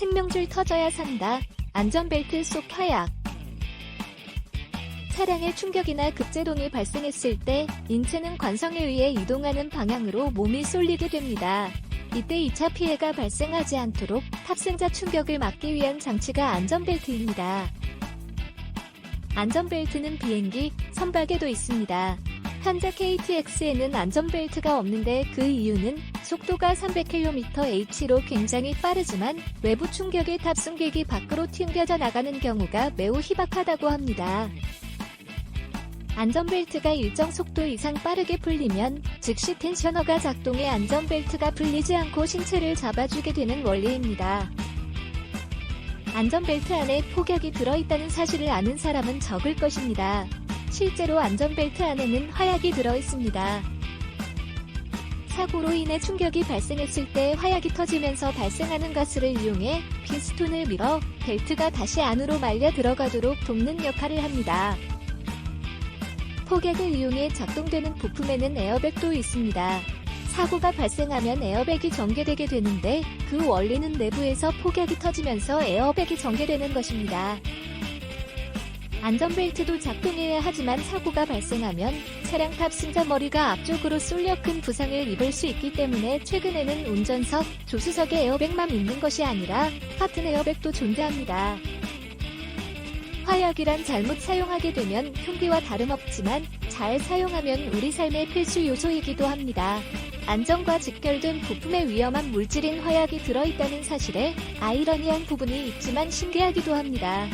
생명줄 터져야 산다. 안전벨트 속 화약. 차량의 충격이나 급제동이 발생했을 때 인체는 관성에 의해 이동하는 방향으로 몸이 쏠리게 됩니다. 이때 2차 피해가 발생하지 않도록 탑승자 충격을 막기 위한 장치가 안전벨트입니다. 안전벨트는 비행기, 선박에도 있습니다. 현재 KTX에는 안전벨트가 없는데 그 이유는 속도가 300km/h로 굉장히 빠르지만 외부 충격에 탑승객이 밖으로 튕겨져 나가는 경우가 매우 희박하다고 합니다. 안전벨트가 일정 속도 이상 빠르게 풀리면 즉시 텐셔너가 작동해 안전벨트가 풀리지 않고 신체를 잡아주게 되는 원리입니다. 안전벨트 안에 폭약이 들어있다는 사실을 아는 사람은 적을 것입니다. 실제로 안전벨트 안에는 화약이 들어 있습니다. 사고로 인해 충격이 발생했을 때 화약이 터지면서 발생하는 가스를 이용해 피스톤을 밀어 벨트가 다시 안으로 말려 들어가도록 돕는 역할을 합니다. 폭약을 이용해 작동되는 부품에는 에어백도 있습니다. 사고가 발생하면 에어백이 전개되게 되는데 그 원리는 내부에서 폭약이 터지면서 에어백이 전개되는 것입니다. 안전벨트도 작동해야 하지만 사고가 발생하면 차량 탑 승자 머리가 앞쪽으로 쏠려 큰 부상을 입을 수 있기 때문에 최근에는 운전석, 조수석에 에어백만 있는 것이 아니라 같은 에어백도 존재합니다. 화약이란 잘못 사용하게 되면 흉기와 다름없지만 잘 사용하면 우리 삶의 필수 요소이기도 합니다. 안전과 직결된 부품에 위험한 물질인 화약이 들어있다는 사실에 아이러니한 부분이 있지만 신기하기도 합니다.